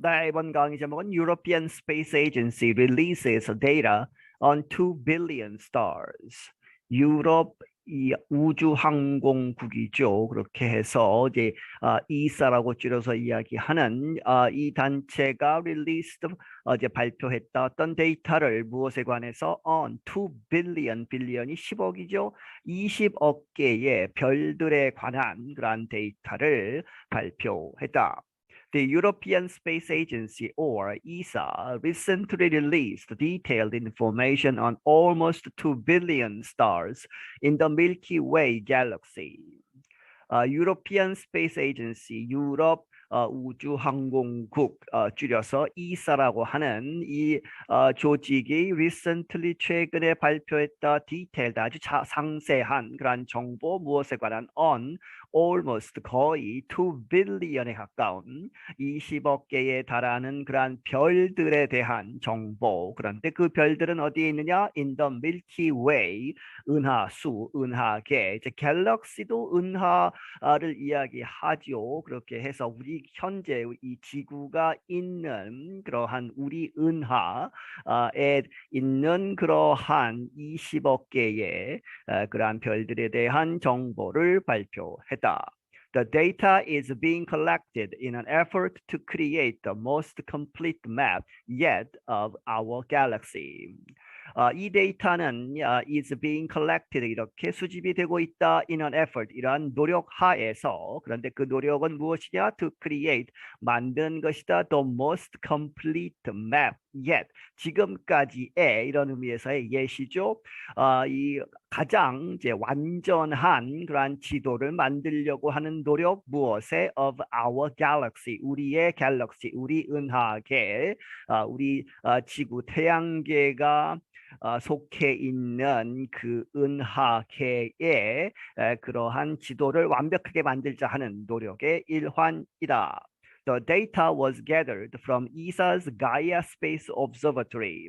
네, 이번 강의 제목은 European Space Agency releases data on 2 billion stars. 유럽 이 우주 항공국이죠. 그렇게 해서 이제 아, ESA라고 줄여서 이야기하는 아, 이 단체가 released 어, 이제 발표했다 어떤 데이터를 무엇에 관해서 on 2 billion billion이 10억이죠. 20억 개의 별들에 관한 그러한 데이터를 발표했다. The European Space Agency, or ESA, recently released detailed information on almost 2 billion stars in the Milky Way galaxy. Uh, European Space Agency, Europe 우주항공국 어, 줄여서 ESA라고 하는 이 어, 조직이 recently 최근에 발표했다 detailed 아주 자, 상세한 그러한 정보 무엇에 관한 on almost 거의 2 billion에 가까운 20억 개에 달하는 그러한 별들에 대한 정보. 그런데 그 별들은 어디에 있느냐? in the Milky Way 은하수 은하계. 이제 갤럭시도 은하를 이야기하죠. 그렇게 해서 우리 현재 이 지구가 있는 그러한 우리 은하에 있는 그러한 20억 개의 그러한 별들에 대한 정보를 발표했다. The data is being collected in an effort to create the most complete map yet of our galaxy. 어, 이 데이터는 어, is being collected 이렇게 수집이 되고 있다. in an effort 이러한 노력 하에서 그런데 그 노력은 무엇이냐? to create 만드는 것이다. the most complete map yet. 지금까지의 이런 의미에서의 예시죠. 어, 이 가장 이제 완전한 그러한 지도를 만들려고 하는 노력 무엇에 of our galaxy 우리의 갤럭시 우리 은하계 어, 우리 어, 지구 태양계가 어, 속해 있는 그 은하계의 에, 그러한 지도를 완벽하게 만들자 하는 노력의 일환이다. The data was gathered from ESA's Gaia Space Observatory.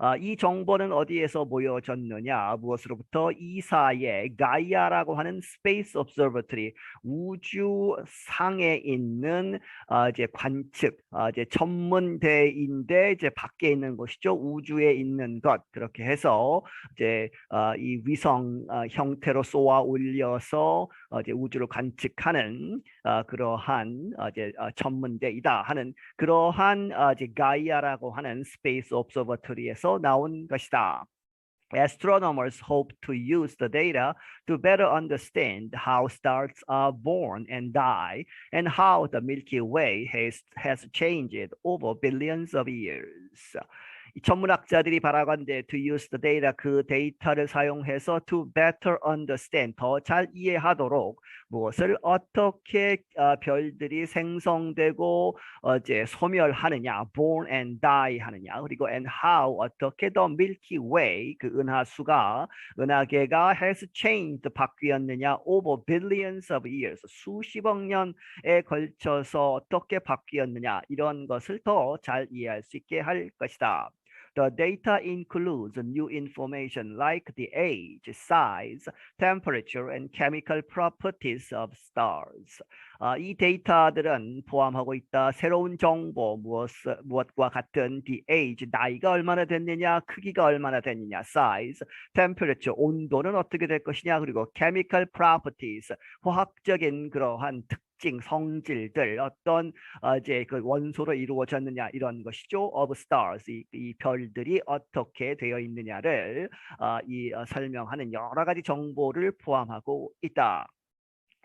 아, 이 정보는 어디에서 모여졌느냐? 무엇으로부터 이사의 가이아라고 하는 스페이스 observatory 우주 상에 있는 아, 이제 관측, 아, 이제 천문대인데 이제 밖에 있는 것이죠. 우주에 있는 것 그렇게 해서 이제 아, 이 위성 아, 형태로 쏘아 올려서 어, 이제 우주를 관측하는 아, 그러한 아, 이제 아, 천문대이다 하는 그러한 아, 이제 가이아라고 하는 스페이스 observatory에서 나온 것이다. Astronomers hope to use the data to better understand how stars are born and die and how the Milky Way has, has changed over billions of years. 이 천문학자들이 바라건대 to use the data 그 데이터를 사용해서 to better understand 더 잘 이해하도록 무엇을 어떻게 어, 별들이 생성되고 어제 소멸하느냐 born and die 하느냐 그리고 and how 어떻게 더 Milky Way 그 은하수가 은하계가 has changed 바뀌었느냐 over billions of years 수십억 년에 걸쳐서 어떻게 바뀌었느냐 이런 것을 더 잘 이해할 수 있게 할 것이다. The data includes new information like the age, size, temperature, and chemical properties of stars. 아, 이 데이터들은 포함하고 있다. 새로운 정보 무엇 무엇과 같은 the age 나이가 얼마나 됐느냐, 크기가 얼마나 됐느냐, size, temperature 온도는 어떻게 될 것이냐, 그리고 chemical properties 화학적인 그러한 특 특징, 성질들, 어떤 어, 이제 그 원소로 이루어졌느냐 이런 것이죠. of stars 이, 이 별들이 어떻게 되어 있느냐를 어, 이 어, 설명하는 여러 가지 정보를 포함하고 있다.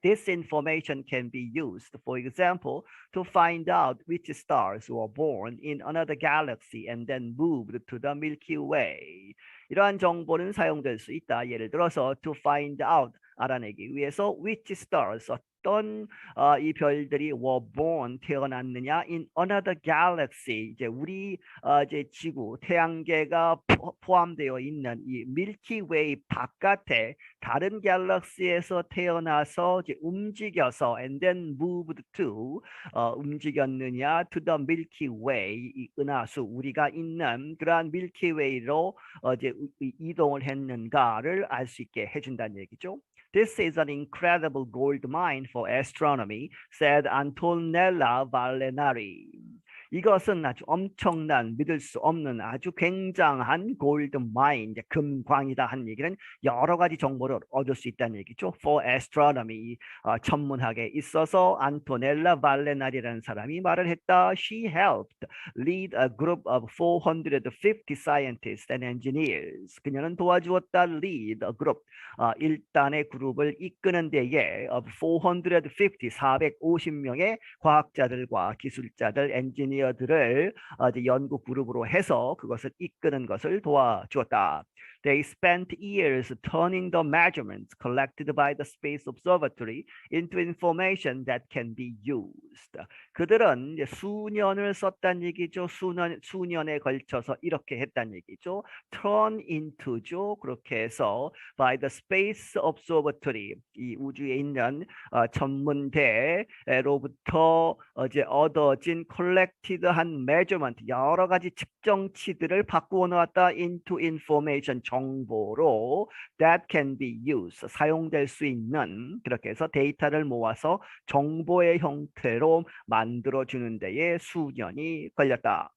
This information can be used, for example, to find out which stars were born in another galaxy and then moved to the Milky Way. 이러한 정보는 사용될 수 있다. 예를 들어서 to find out 알아내기 위해서 which stars 어떤 어, 이 별들이 were born 태어났느냐 in another galaxy 이제 우리 어, 이제 지구 태양계가 포, 포함되어 있는 이 밀키 웨이 바깥에 다른 갤럭시에서 태어나서 이제 움직여서 and then moved to 어, 움직였느냐 to the Milky Way 이 은하수 우리가 있는 그러한 밀키 웨이로 어, 이제 이동을 했는가를 알 수 있게 해준다는 얘기죠. This is an incredible gold mine for astronomy, said Antonella Vallenari. 이것은 아주 엄청난 믿을 수 없는 아주 굉장한 골드 마인, 이제 금광이다 하는 얘기는 여러 가지 정보를 얻을 수 있다는 얘기죠. For astronomy, 어, 천문학에 있어서 안토넬라 발레나리라는 사람이 말을 했다. She helped lead a group of 450 scientists and engineers. 그녀는 도와주었다. Lead a group, 어, 일단의 그룹을 이끄는 데에 of 450, 450명의 과학자들과 기술자들, 엔지니어 들을 어, 연구 그룹으로 해서 그것을 이끄는 것을 도와주었다. They spent years turning the measurements collected by the Space Observatory into information that can be used. 그들은 수년을 썼단 얘기죠. 수년 수년에 걸쳐서 이렇게 했단 얘기죠. Turn into죠. 그렇게 해서 by the Space Observatory 이 우주에 있는 어, 천문대로부터 어제 얻어진 collected한 measurement 여러 가지 측정치들을 바꾸어 놓았다 into information 정보로 that can be used 사용될 수 있는 그렇게 해서 데이터를 모아서 정보의 형태로 만들어 주는 데에 수년이 걸렸다.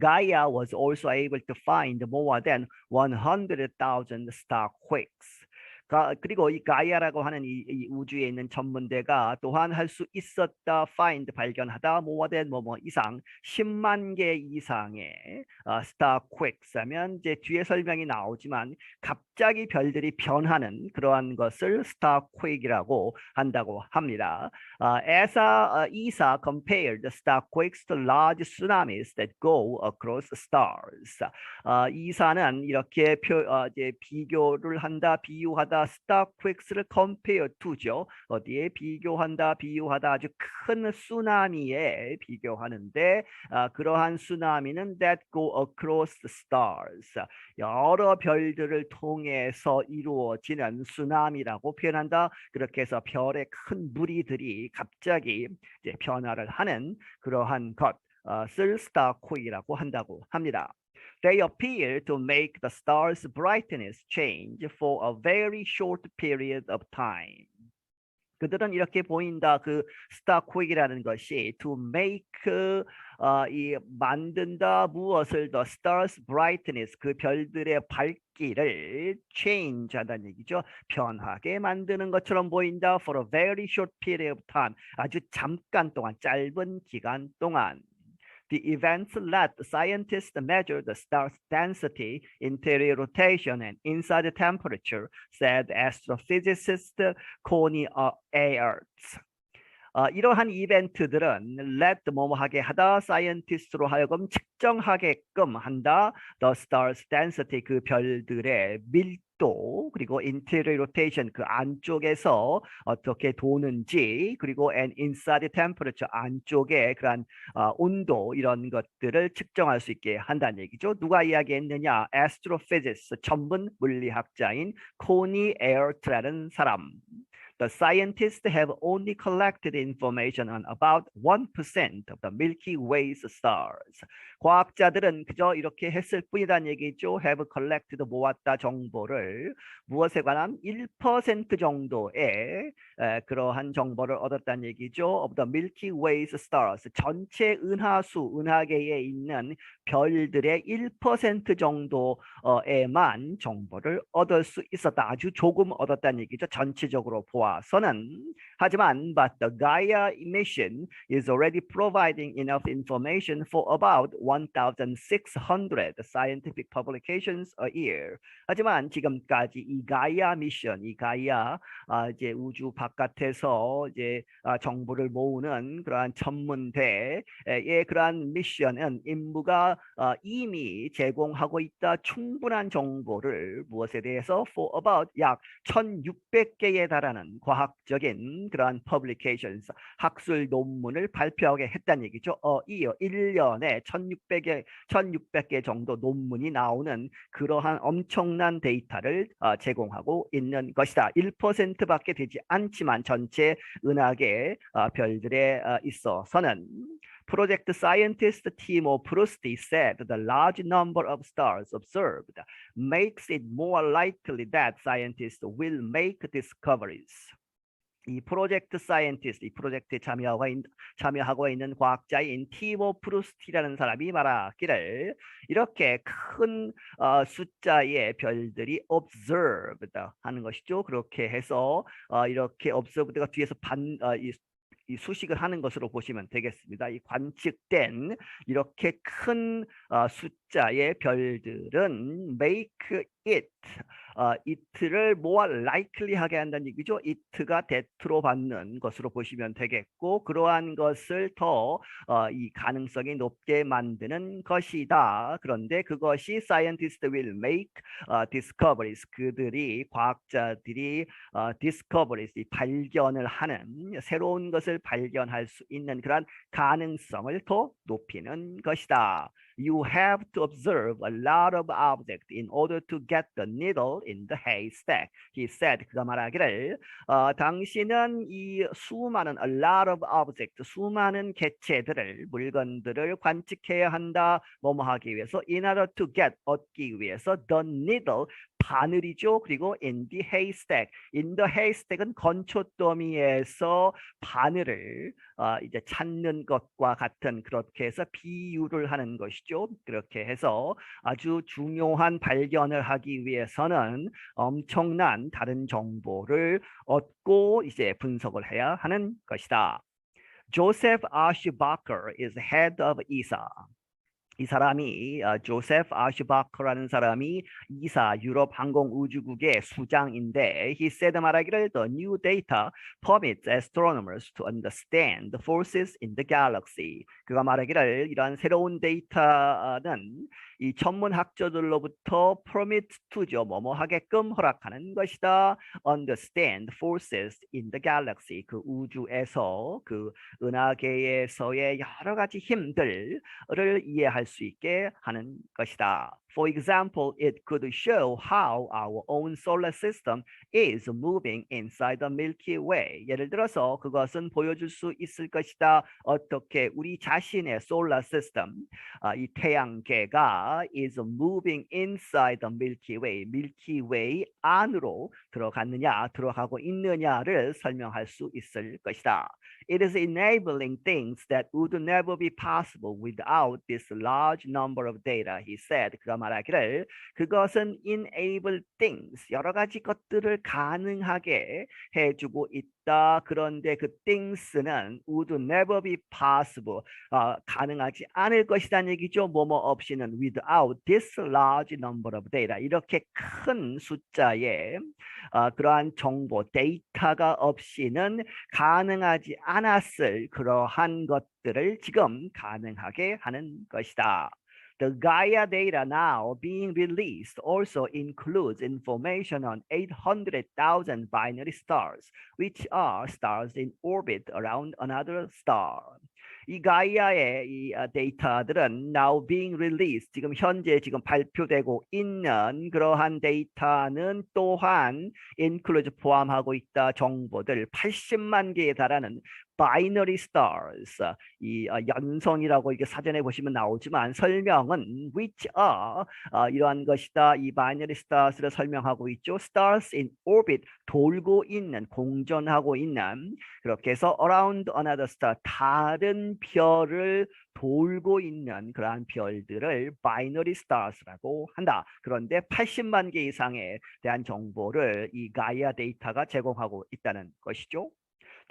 Gaia was also able to find more than 100,000 star quakes. 가, 그리고 이 가이아라고 하는 이, 이 우주에 있는 전문대가 또한 할 수 있었다, find 발견하다, more than 뭐뭐 이상 10만 개 이상의 어, star quakes 하면 이제 뒤에 설명이 나오지만 갑자기 별들이 변하는 그러한 것을 star quake이라고 한다고 합니다. 어, ESA, 어, ESA compared star quakes to large tsunamis that go across stars. 어, ESA는 이렇게 표, 어, 이제 비교를 한다, 비유하다 스타퀘크스를 compare to죠. 어디에 비교한다, 비유하다 아주 큰 쓰나미에 비교하는데 아, 그러한 쓰나미는 that go across the stars. 여러 별들을 통해서 이루어지는 쓰나미라고 표현한다. 그렇게 해서 별의 큰 무리들이 갑자기 변화를 하는 그러한 것을 스타코이라고 한다고 합니다. They appear to make the star's brightness change for a very short period of time. 그들은 이렇게 보인다. 그 스타코이라는 것이 to make 어, 이 만든다 무엇을 the star's brightness 그 별들의 밝기를 change 한다는 얘기죠. 변하게 만드는 것처럼 보인다 for a very short period of time. 아주 잠깐 동안 짧은 기간 동안. The events let scientists measure the star's density, interior rotation, and inside temperature, said astrophysicist Connie Ayerts. 어, 이러한 이벤트들은 let 뭐뭐하게 하다 사이언티스트로 하여금 측정하게끔 한다 the star's density 그 별들의 밀 도 그리고 interior 그 안쪽에서 어떻게 도는지 그리고 and inside temperature 안쪽에 그러한 어, 온도 이런 것들을 측정할 수 있게 한다는 얘기죠. 누가 이야기했느냐? astrophysicist 전문 물리학자인 코니 에어트라는 사람. The scientists have only collected information on about 1% of the Milky Way's stars. 과학자들은 그저 이렇게 했을 뿐이란 얘기죠. have collected 모았다 정보를 무엇에 관한 1% 정도의 에, 그러한 정보를 얻었다는 얘기죠. of the Milky Way's stars. 전체 은하수, 은하계에 있는 별들의 1% 정도에만 정보를 얻을 수 있었다. 아주 조금 얻었다는 얘기죠. 전체적으로 보아 서는 하지만 but the Gaia mission is already providing enough information for about 1,600 scientific publications a year. 하지만 지금까지 이 가이아 미션, 이 가이아 아, 이제 우주 바깥에서 이제 아, 정보를 모으는 그러한 천문대의 그러한 미션은 임무가 아, 이미 제공하고 있다 충분한 정보를 무엇에 대해서 for about 약 1,600개에 달하는 과학적인 그러한 publications 학술 논문을 발표하게 했다는 얘기죠. 어, 이어 1년에 1,600개 1,600개 정도 논문이 나오는 그러한 엄청난 데이터를 어, 제공하고 있는 것이다. 1%밖에 되지 않지만 전체 은하계 어, 별들에 어, 있어서는 Project scientist Timo Prusti said the large number of stars observed makes it more likely that scientists will make discoveries. 이 프로젝트 사이언티스트, 이 프로젝트에 참여하고, 있, 참여하고 있는 과학자인 티모 프루스티라는 사람이 말하기를 이렇게 큰 어, 숫자의 별들이 observed 하는 것이죠. 그렇게 해서 어, 이렇게 observed가 뒤에서 반, 어, 이, 이 수식을 하는 것으로 보시면 되겠습니다. 이 관측된 이렇게 큰 어, 숫자의 별들은 make it 어, it를 more likely하게 한다는 얘기죠. it가 대트로 받는 것으로 보시면 되겠고 그러한 것을 더이 어, 가능성이 높게 만드는 것이다. 그런데 그것이 scientists will make uh, discoveries 그들이 과학자들이 uh, discoveries 발견을 하는 새로운 것을 발견할 수 있는 그러한 가능성을 더 높이는 것이다. You have to observe a lot of objects in order to get the needle in the haystack. He said. 그가 말하기를 어, 당신은 이 수많은 a lot of objects, 수많은 개체들을 물건들을 관측해야 한다. 뭐뭐 하기 위해서 in order to get 얻기 위해서 the needle 바늘이죠. 그리고 in the haystack. in the haystack은 건초더미에서 바늘을 어, 이제 찾는 것과 같은 그렇게 해서 비유를 하는 것이죠. 그렇게 해서 아주 중요한 발견을 하기 위해서는 엄청난 다른 정보를 얻고 이제 분석을 해야 하는 것이다. Joseph Ashbacher is head of ESA. 이 사람이 어, 조세프 아슈바커라는 사람이 이사 유럽 항공 우주국의 수장인데 he said 말하기를 the new data permits astronomers to understand the forces in the galaxy. 그가 말하기를 이러한 새로운 데이터는 이 천문학자들로부터 permit to죠 뭐뭐 하게끔 허락하는 것이다. understand forces in the galaxy 그 우주에서 그 은하계에서의 여러 가지 힘들을 이해할 수 있게 하는 것이다. For example, it could show how our own solar system is moving inside the Milky Way. 예를 들어서 그것은 보여줄 수 있을 것이다. 어떻게 우리 자신의 solar system, 아, 이 태양계가 is moving inside the Milky Way, Milky Way 안으로 들어갔느냐, 들어가고 있느냐를 설명할 수 있을 것이다. It is enabling things that would never be possible without this large number of data, he said. 그가 말하기를 그것은 enable things, 여러 가지 것들을 가능하게 해주고 있다. 그런데 그 things는 would never be possible, 어, 가능하지 않을 것이라는 얘기죠. 뭐뭐 없이는 without this large number of data. 이렇게 큰 숫자의 어, 그러한 정보, 데이터가 없이는 가능하지 않았을 그러한 것들을 지금 가능하게 하는 것이다. The Gaia data now being released also includes information on 800,000 binary stars, which are stars in orbit around another star. 이 가이아의 이 데이터들은 now being released 지금 현재 지금 발표되고 있는 그러한 데이터는 또한 include 포함하고 있다 정보들 80만 개에 달하는 binary stars 이 어, 연성이라고 이게 사전에 보시면 나오지만 설명은 which are 어, 이러한 것이다 이 binary stars를 설명하고 있죠 stars in orbit 돌고 있는 공전하고 있는 그렇게 해서 around another star 다른 별을 돌고 있는 그러한 별들을 binary stars라고 한다. 그런데 80만 개 이상에 대한 정보를 이 가이아 데이터가 제공하고 있다는 것이죠.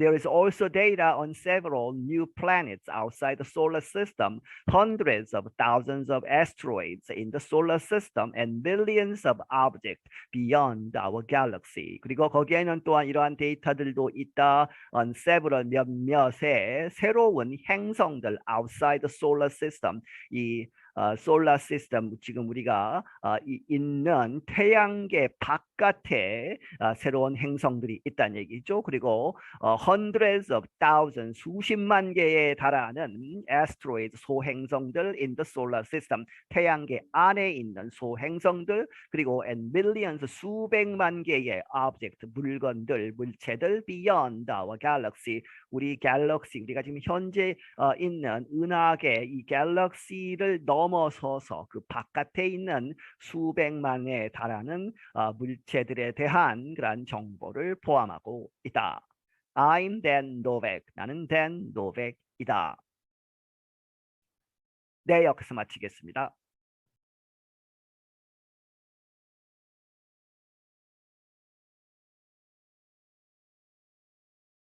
There is also data on several new planets outside the solar system, hundreds of thousands of asteroids in the solar system, and millions of objects beyond our galaxy. 그리고 거기에는 또한 이러한 데이터들도 있다. On several 몇몇의 새로운 행성들 outside the solar system. 이 어, 솔라 시스템 지금 우리가 어, 이, 있는 태양계 바깥에 어, 새로운 행성들이 있다는 얘기죠. 그리고 어, hundreds of thousands 수십만 개에 달하는 asteroids 소행성들 in the solar system 태양계 안에 있는 소행성들 그리고 and millions 수백만 개의 object 물건들 물체들 beyond our galaxy 우리 갤럭시 우리가 지금 현재 어, 있는 은하계 이 갤럭시를 넘어서서 그 바깥에 있는 수백만에 달하는 어, 물체들에 대한 그러한 정보를 포함하고 있다. I'm Dan Novak. 나는 Dan Novak이다. 네, 여기서 마치겠습니다.